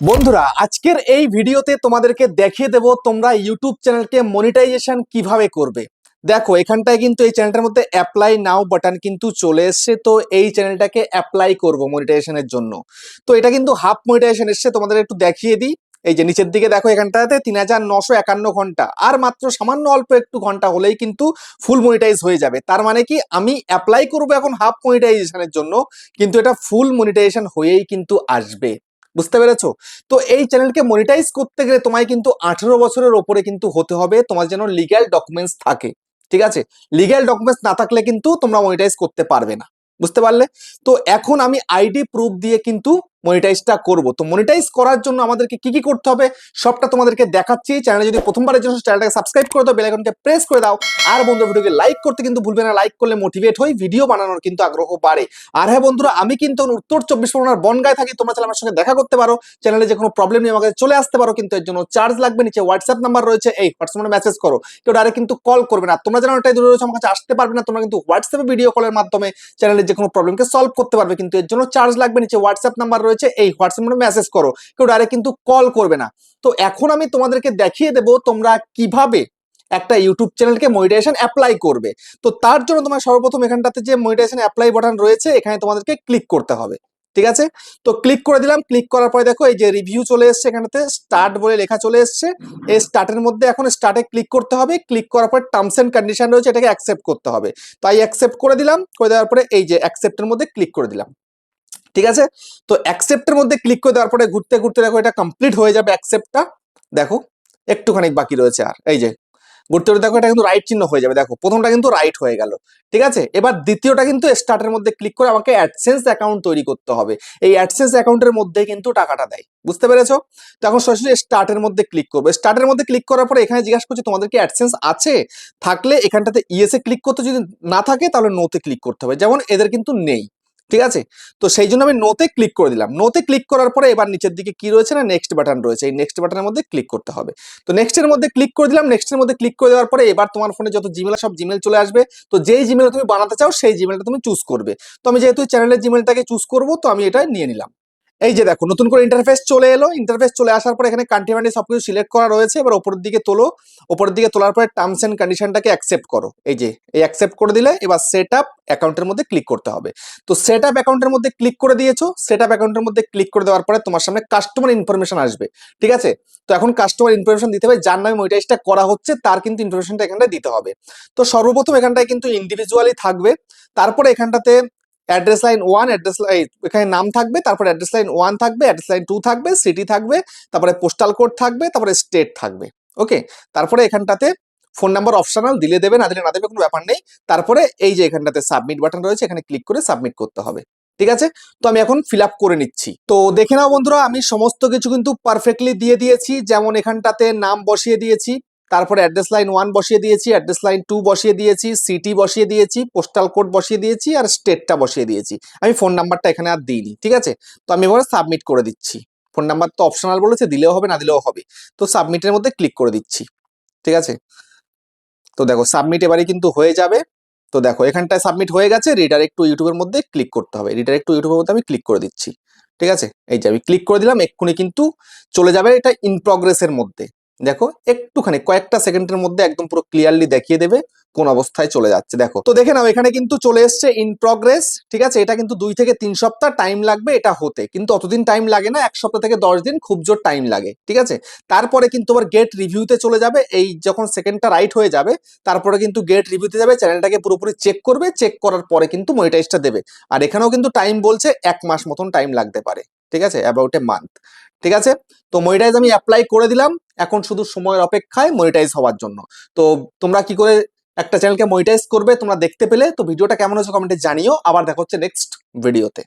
বন্ধুরা, আজকের এই ভিডিওতে তোমাদেরকে দেখিয়ে দেব তোমরা ইউটিউব চ্যানেলকে মনিটাইজেশন কীভাবে করবে। দেখো, এখানটায় কিন্তু এই চ্যানেলটার মধ্যে অ্যাপ্লাই নাও বাটন কিন্তু চলে এসছে, তো এই চ্যানেলটাকে অ্যাপ্লাই করব মনিটাইজেশনের জন্য। তো এটা কিন্তু হাফ মনিটাইজেশন এসছে, তোমাদের একটু দেখিয়ে দিই। এই যে নিচের দিকে দেখো এখানটাতে তিন হাজার নশো একান্ন ঘণ্টা, আর মাত্র সামান্য অল্প একটু ঘণ্টা হলেই কিন্তু ফুল মনিটাইজ হয়ে যাবে। তার মানে কি, আমি অ্যাপ্লাই করব এখন হাফ মনিটাইজেশনের জন্য, কিন্তু এটা ফুল মনিটাইজেশন হয়েই কিন্তু আসবে। বুঝতে পেরেছ? তো এই চ্যানেলকে মনিটাইজ করতে গেলে তোমায় কিন্তু আঠেরো বছরের ওপরে কিন্তু হতে হবে, তোমার যেন লিগ্যাল ডকুমেন্টস থাকে, ঠিক আছে? লিগ্যাল ডকুমেন্টস না থাকলে কিন্তু তোমরা মনিটাইজ করতে পারবে না, বুঝতে পারলে? তো এখন আমি আইডি প্রুফ দিয়ে কিন্তু মনিটাইজটা করব। তো মনিটাইজ করার জন্য আমাদেরকে কি কি করতে হবে? সবটা তোমাদেরকে দেখাচ্ছি। চ্যানেলে যদি প্রথমবারের জন্য চ্যানেলটাকে সাবস্ক্রাইব করে দাও বেলাইকনকে প্রেস করে দাও। আর বন্ধু ভিডিওকে লাইক করতে কিন্তু ভুলবে না। লাইক করলে মোটিভেট হই ভিডিও বানানোর কিন্তু আগ্রহ বাড়ে। আর হ্যাঁ বন্ধুরা, আমি কিন্তু উত্তর চব্বিশ পরগনার বনগায় থাকি, তোমরা চাইলে আমার সঙ্গে দেখা করতে পারো। চ্যানেলে যে কোনো প্রবলেম নিয়ে আমাকে চলে আসতে পারো, কিন্তু এর জন্য চার্জ লাগবে। নিচে হোয়াটসঅ্যাপ নাম্বার রয়েছে। এই হোয়াটসঅ্যাপে মেসেজ করো। কেউ ডাইরেক্ট কিন্তু কল করবে না। তোমরা যেন এটাই দূরে রয়েছে আমার কাছে আসতে পারবে না। তোমরা কিন্তু হোয়াটসঅ্যাপে ভিডিও কলের মাধ্যমে চ্যানেলের যে কোনো প্রবলেমকে সলভ করতে পারবে, কিন্তু এর জন্য চার্জ লাগবে। নিচে হোয়াটসঅ্যাপ নাম্বার রয়েছে। এই হোয়াটসঅ্যাপ মেসেজ করো। কেউ ডাইরেক্ট কিন্তু কল করবে না। তো এখন আমি তোমাদেরকে দেখিয়ে দেব তোমরা কীভাবে একটা ইউটিউব চ্যানেলকে মনিটাইজেশন অ্যাপ্লাই করবে। তো তার জন্য তোমার সর্বপ্রথম এখানটাতে যে মনিটাইজেশন অ্যাপ্লাই বাটন রয়েছে, এখানে তোমাদেরকে ক্লিক করতে হবে। ঠিক আছে? তো ক্লিক করে দিলাম। ক্লিক করার পরে দেখো, এই যে রিভিউ চলে এসছে এখানেতে স্টার্ট বলে লেখা চলে এসছে। এই স্টার্টের মধ্যে এখন স্টার্টে ক্লিক করতে হবে। ক্লিক করার পর টার্মস এন্ড কন্ডিশন রয়েছে, এটাকে অ্যাকসেপ্ট করতে হবে। তাই অ্যাকসেপ্ট করে দিলাম। করে দেওয়ার পরে এই যে অ্যাকসেপ্টের মধ্যে ক্লিক করে দিলাম। ঠিক আছে? তো অ্যাকসেপ্টের মধ্যে ক্লিক করে দেওয়ার পরে ঘুরতে ঘুরতে দেখো এটা কমপ্লিট হয়ে যাবে অ্যাকসেপ্টটা দেখো, একটুখানি বাকি রয়েছে আর, এই যে। ঘুরতে ঘুরতে দেখো এটা কিন্তু রাইট চিহ্ন হয়ে যাবে। দেখো, প্রথমটা কিন্তু রাইট হয়ে গেল। ঠিক আছে? এবার দ্বিতীয়টা কিন্তু স্টার্টের মধ্যে ক্লিক করে আমাকে অ্যাডসেন্স অ্যাকাউন্ট তৈরি করতে হবে। এই অ্যাডসেন্স অ্যাকাউন্টের মধ্যে কিন্তু টাকাটা দেয়। বুঝতে পেরেছ? তো এখন সরাসরি স্টার্টের মধ্যে ক্লিক করবে। স্টার্টের মধ্যে ক্লিক করার পরে এখানে জিজ্ঞাসা করছে, তোমাদের কি অ্যাডসেন্স আছে? থাকলে এখানটাতে ইএসএ ক্লিক করতে যদি না থাকে, তাহলে নোতে ক্লিক করতে হবে। যেমন এদের কিন্তু নেই। ঠিক আছে? তো সেই জন্য আমি নোতে ক্লিক করে দিলাম। নোতে ক্লিক করার পরে এবার নিচের দিকে কি রয়েছে না নেক্সট বাটন রয়েছে? এই নেক্সট বাটনের মধ্যে ক্লিক করতে হবে। তো নেক্সটের মধ্যে ক্লিক করে দিলাম। নেক্সটের মধ্যে ক্লিক করে দেওয়ার পরে এবার তোমার ফোনে যত জিমেল সব জিমেল চলে আসবে। তো যেই জিমেল তুমি বানাতে চাও, সেই জিমেলটা তুমি চুজ করবে। তো আমি যেহেতু চ্যানেলের জিমেলটাকে চুজ করব, তো আমি এটা নিয়ে নিলাম। এই যে দেখো, নতুন করে ইন্টারফেস চলে এলো। ইন্টারফেস চলে আসার পরে এখানে কান্ট্রি মান্ডি সবকিছু সিলেক্ট করা রয়েছে। এবার ওপরের দিকে তোলো। ওপরের দিকে তোলার পরে টার্মস এন্ড কন্ডিশনটাকে অ্যাকসেপ্ট করো। এই যে, এই অ্যাকসেপ্ট করে দিলে এবার সেট আপ অ্যাকাউন্টের মধ্যে ক্লিক করতে হবে। তো সেট আপ অ্যাকাউন্টের মধ্যে ক্লিক করে দিয়েছ। সেট আপ অ্যাকাউন্টের মধ্যে ক্লিক করে দেওয়ার পরে তোমার সামনে কাস্টমার ইনফরমেশন আসবে। ঠিক আছে? তো এখন কাস্টমার ইনফরমেশন দিতে হবে। যার নামে মনিটাইজটা করা হচ্ছে, তার কিন্তু ইনফরমেশনটা এখানটায় দিতে হবে। তো সর্বপ্রথম এখানটায় কিন্তু ইন্ডিভিজুয়ালি থাকবে। তারপরে এখানটাতে address line one, address line এখানে নাম থাকবে, তারপরে অ্যাড্রেস লাইন ওয়ান থাকবে, অ্যাড্রেস লাইন টু থাকবে, সিটি থাকবে, তারপরে পোস্টাল কোড থাকবে, তারপরে স্টেট থাকবে, ওকে? তারপরে এখানটাতে ফোন নাম্বার অপশনাল দিলে দেবে, না দিলে না দেবে কোনো ব্যাপার নেই। তারপরে এই যে এখানটাতে সাবমিট বাটন রয়েছে, এখানে ক্লিক করে সাবমিট করতে হবে, ঠিক আছে? তো আমি এখন ফিল করে নিচ্ছি। তো দেখে নাও বন্ধুরা, আমি সমস্ত কিছু কিন্তু পারফেক্টলি দিয়ে দিয়েছি, যেমন এখানটাতে নাম বসিয়ে দিয়েছি তারপরে অ্যাড্রেস লাইন ওয়ান বসিয়ে দিয়েছি অ্যাড্রেস লাইন টু বসিয়ে দিয়েছি সিটি বসিয়ে দিয়েছি পোস্টাল কোড বসিয়ে দিয়েছি আর স্টেটটা বসিয়ে দিয়েছি। আমি ফোন নাম্বারটা এখানে আর দিইনি, ঠিক আছে? তো আমি এবারে সাবমিট করে দিচ্ছি। ফোন নাম্বার তো অপশনাল বলেছে, দিলেও হবে, না দিলেও হবে। তো সাবমিটের মধ্যে ক্লিক করে দিচ্ছি, ঠিক আছে? তো দেখো সাবমিট এবারে কিন্তু হয়ে যাবে। তো দেখো, এখানটায় সাবমিট হয়ে গেছে রিডাইরেক্ট টু ইউটিউবের মধ্যে ক্লিক করতে হবে। রিডাইরেক্ট টু ইউটিউবের মধ্যে আমি ক্লিক করে দিচ্ছি, ঠিক আছে? এই যে আমি ক্লিক করে দিলাম, এক্ষুনি কিন্তু চলে যাবে এটা ইন প্রগ্রেসের মধ্যে। দেখো, একটুখানি, কয়েকটা সেকেন্ডের মধ্যে একদম পুরো ক্লিয়ারলি দেখিয়ে দেবে কোন অবস্থায় চলে যাচ্ছে, দেখো। তো দেখে নাও, এখানে কিন্তু চলে এসছে ইন প্রগ্রেস ঠিক আছে? এটা কিন্তু দুই থেকে তিন সপ্তাহ টাইম লাগবে, এটা হতে। কিন্তু অতদিন টাইম লাগে না, এক সপ্তাহ থেকে দশ দিন খুব জোর টাইম লাগে, ঠিক আছে? তারপরে কিন্তু আবার গেট রিভিউতে চলে যাবে, এই যখন সেকেন্ডটা রাইট হয়ে যাবে, তারপরে কিন্তু গেট রিভিউতে যাবে চ্যানেলটাকে পুরোপুরি চেক করবে চেক করার পরে কিন্তু মনিটাইজটা দেবে। আর এখানেও কিন্তু টাইম বলছে এক মাস মতন টাইম লাগতে পারে। ঠিক আছে? অ্যাবাউট এ মান্থ ঠিক আছে? তো মনিটাইজ আমি অ্যাপ্লাই করে দিলাম। এখন শুধু সময়ের অপেক্ষায় মনিটাইজ হওয়ার জন্য। তো তোমরা কি করে একটা চ্যানেলকে মনিটাইজ করবে তোমরা দেখতে পেলে। তো ভিডিওটা কেমন হয়েছে কমেন্টে জানিও। আবার দেখা হচ্ছে নেক্সট ভিডিওতে